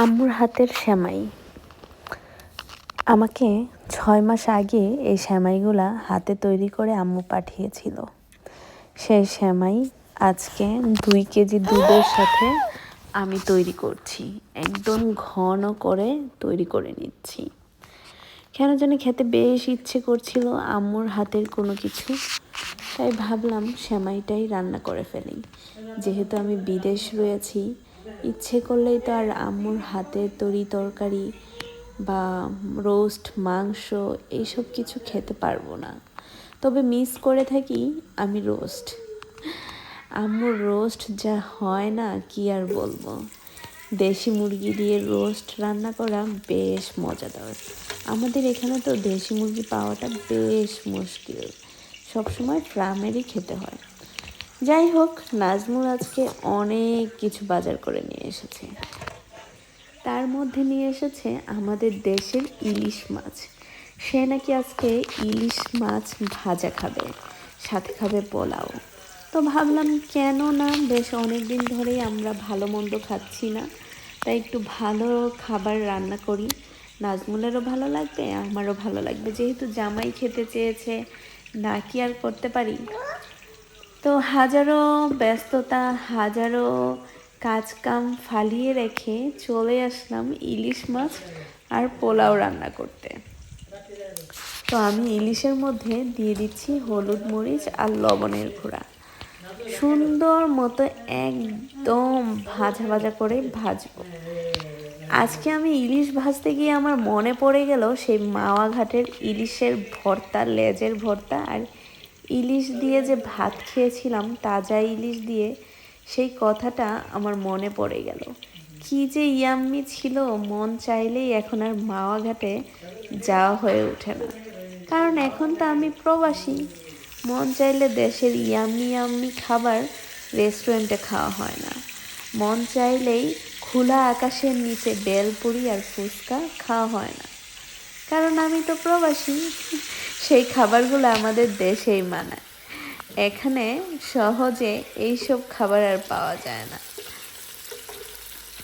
আম্মুর হাতের সেমাই আমাকে ছয় মাস আগে এই সেমাইগুলা হাতে তৈরি করে আম্মু পাঠিয়েছিল। সেই সেমাই আজকে দুই কেজি দুধের সাথে আমি তৈরি করছি। একদম ঘন করে তৈরি করে নিচ্ছি। কেন জানি খেতে বেশ ইচ্ছে করছিল আম্মুর হাতের কোনো কিছু। তাই ভাবলাম সেমাইটাই রান্না করে ফেলি। যেহেতু আমি বিদেশ রয়েছি ইচ্ছে করলেই তো আর আম্মুর হাতের তরি তরকারি বা রোস্ট, মাংস এইসব কিছু খেতে পারব না। তবে মিস করে থাকি আমি রোস্ট। আম্মুর রোস্ট যা হয় না, কি আর বলব? দেশি মুরগি দিয়ে রোস্ট রান্না করা বেশ মজাদার। আমাদের এখানে তো দেশি মুরগি পাওয়াটা বেশ মুশকিল। সবসময় ফার্মেরই খেতে হয়। যাই হোক, নাজমুল আজকে অনেক কিছু বাজার করে নিয়ে এসেছে। তার মধ্যে নিয়ে এসেছে আমাদের দেশের ইলিশ মাছ। সে নাকি আজকে ইলিশ মাছ ভাজা খাবে, সাথে খাবে পোলাও। তো ভাবলাম, কেন না? বেশ অনেক দিন ধরেই আমরা ভালো মন্দ খাচ্ছি না, তাই একটু ভালো খাবার রান্না করি। নাজমুলেরও ভালো লাগবে, আমারও ভালো লাগবে। যেহেতু জামাই খেতে চেয়েছে, না কি আর করতে পারি? তো হাজারো ব্যস্ততা, হাজারো কাজ কাম ফালিয়ে রেখে চলে আসলাম ইলিশ মাছ আর পোলাও রান্না করতে। তো আমি ইলিশের মধ্যে দিয়ে দিচ্ছি হলুদ মরিচ আর লবণের গুঁড়া। সুন্দর মতো একদম ভাজা ভাজা করে ভাজবো। আজকে আমি ইলিশ ভাজতে গিয়ে আমার মনে পড়ে গেল সেই মাওয়া ঘাটের ইলিশের ভর্তা, লেজের ভর্তা আর ইলিশ দিয়ে যে ভাত খেয়েছিলাম, তাজা ইলিশ দিয়ে, সেই কথাটা আমার মনে পড়ে গেল। কি যে ইয়াম্মি ছিল, মন চাইলেই এখন আর মাওয়া ঘাটে যাওয়া হয়ে ওঠে না। কারণ এখন তো আমি প্রবাসী। মন চাইলে দেশের ইয়াম্মি ইয়াম্মি খাবার রেস্টুরেন্টে খাওয়া হয় না। মন চাইলেই খোলা আকাশের নিচে বেলপুরি আর ফুচকা খাওয়া হয় না। কারণ আমি তো প্রবাসী। সেই খাবারগুলো আমাদের দেশেই মানায়। এখানে সহজে এইসব খাবার আর পাওয়া যায় না।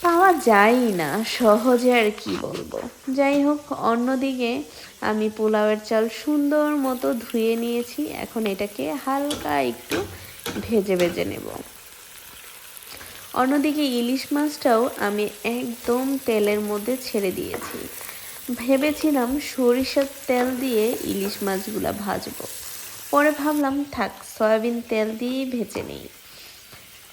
পাওয়া যায়ই না, সহজে আর কি বলব? যাই হোক, অন্যদিকে আমি পোলাওয়ের চাল সুন্দর মতো ধুয়ে নিয়েছি। এখন এটাকে হালকা একটু ভেজে ভেজে নেব। অন্যদিকে ইলিশ মাছটাও আমি একদম তেলের মধ্যে ছেড়ে দিয়েছি। ভেবেছিলাম সরিষার তেল দিয়ে ইলিশ মাছগুলা ভাজবো। পরে ভাবলাম, থাক, সয়াবিন তেল দিয়েই ভেজে নেই।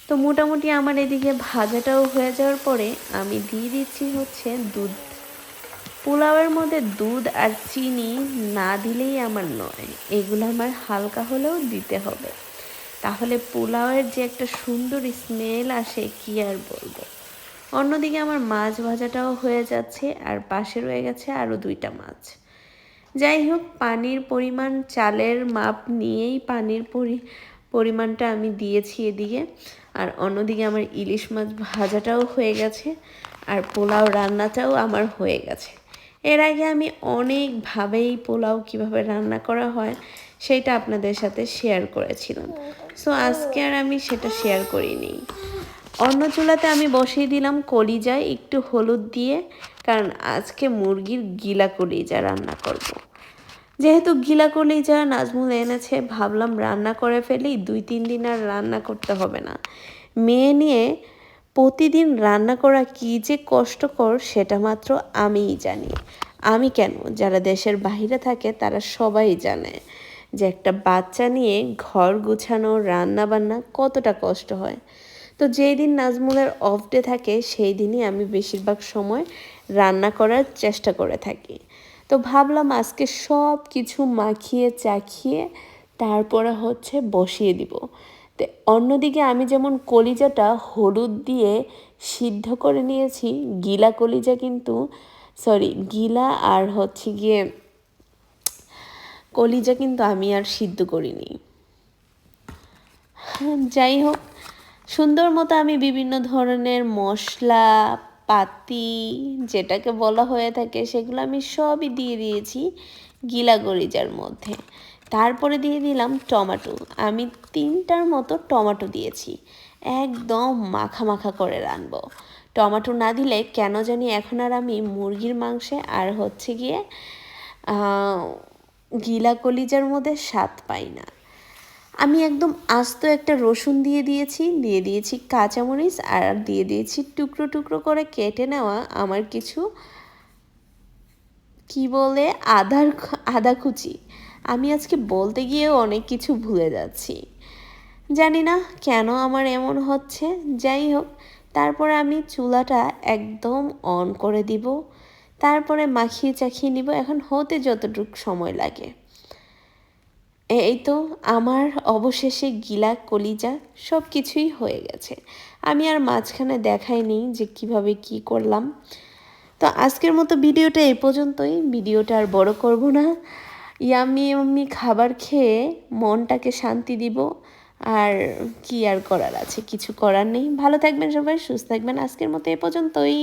তো মোটামুটি আমার এদিকে ভাজাটাও হয়ে যাওয়ার পরে আমি দিয়ে দিচ্ছি হচ্ছে দুধ। পোলাওয়ের মধ্যে দুধ আর চিনি না দিলেই আমার নয়, এগুলো আমার হালকা হলেও দিতে হবে। তাহলে পোলাওয়ের যে একটা সুন্দর স্মেল আসে, কি আর বলব? অন্যদিকে আমার মাছ ভাজাটাও হয়ে যাচ্ছে আর পাশে রয়ে গেছে আরও দুইটা মাছ। যাই হোক, পানির পরিমাণ, চালের মাপ নিয়েই পানির পরি পরিমাণটা আমি দিয়েছি এদিকে। আর অন্যদিকে আমার ইলিশ মাছ ভাজাটাও হয়ে গেছে আর পোলাও রান্নাটাও আমার হয়ে গেছে। এর আগে আমি অনেকভাবেই পোলাও কীভাবে রান্না করা হয় সেটা আপনাদের সাথে শেয়ার করেছিলাম। সো আজকে আর আমি সেটা শেয়ার করিনি। অন্য চুলাতে আমি বসিয়ে দিলাম কলিজা, একটু হলুদ দিয়ে, কারণ আজকে মুরগির গিলা কলিজা রান্না করব। যেহেতু গিলা কলিজা নাজমুল এনেছে, ভাবলাম রান্না করে ফেলি, দুই তিন দিন আর রান্না করতে হবে না। মেয়ে নিয়ে প্রতিদিন রান্না করা কী যে কষ্টকর, সেটা মাত্র আমিই জানি। আমি কেন? যারা দেশের বাহিরে থাকে, তারা সবাই জানে যে একটা বাচ্চা নিয়ে ঘর গুছানো রান্না বান্না কতটা কষ্ট হয়। তো যেই দিন নাজমুলের অফ ডে থাকে, সেই দিনই আমি বেশিরভাগ সময় রান্না করার চেষ্টা করে থাকি। তো ভাবলাম আজকে সব কিছু মাখিয়ে চাখিয়ে তারপরে হচ্ছে বসিয়ে দিব। তো অন্যদিকে আমি যেমন কলিজাটা হলুদ দিয়ে সিদ্ধ করে নিয়েছি, গিলা কলিজা কিন্তু সরি গিলা আর হচ্ছে গিয়ে কলিজা কিন্তু আমি আর সিদ্ধ করিনি। যাই হোক সুন্দর মতো আমি বিভিন্ন ধরনের মশলা, পাতি যেটাকে বলা হয়ে থাকে সেগুলো আমি সবই দিয়ে দিয়েছি গিলা গরিজার মধ্যে। তারপরে দিয়ে দিলাম টমেটো। আমি তিনটার মতো টমেটো দিয়েছি। একদম মাখা মাখা করে রানবো টমেটো না দিলে কেন জানি এখন আর আমি মুরগির মাংসে আর হচ্ছে গিয়ে গিলা কলিজার মধ্যে স্বাদ পাই না। আমি একদম আস্ত একটা রসুন দিয়ে দিয়েছি দিয়ে দিয়েছি কাঁচামরিচ আর দিয়ে দিয়েছি টুকরো টুকরো করে কেটে নেওয়া আমার কিছু, কি বলে, আদার আদা কুচি। আমি আজকে বলতে গিয়েও অনেক কিছু ভুলে যাচ্ছি। জানি না কেন আমার এমন হচ্ছে। যাই হোক, তারপরে আমি চুলাটা একদম অন করে দিব। তারপরে মাখিয়ে চাখিয়ে নিব। এখন হতে যতটুকু সময় লাগে। এই তো আমার অবশেষে গিলা, কলিজা সব কিছুই হয়ে গেছে। আমি আর মাঝখানে দেখাইনি যে কীভাবে কি করলাম। তো আজকের মতো ভিডিওটা এই পর্যন্তই। ভিডিওটা আর বড় করব না। ইয়ামি ইয়ামি খাবার খেয়ে মনটাকে শান্তি দিব। আর কি আর করার আছে? কিছু করার নেই। ভালো থাকবেন সবাই, সুস্থ থাকবেন। আজকের মতো এ পর্যন্তই।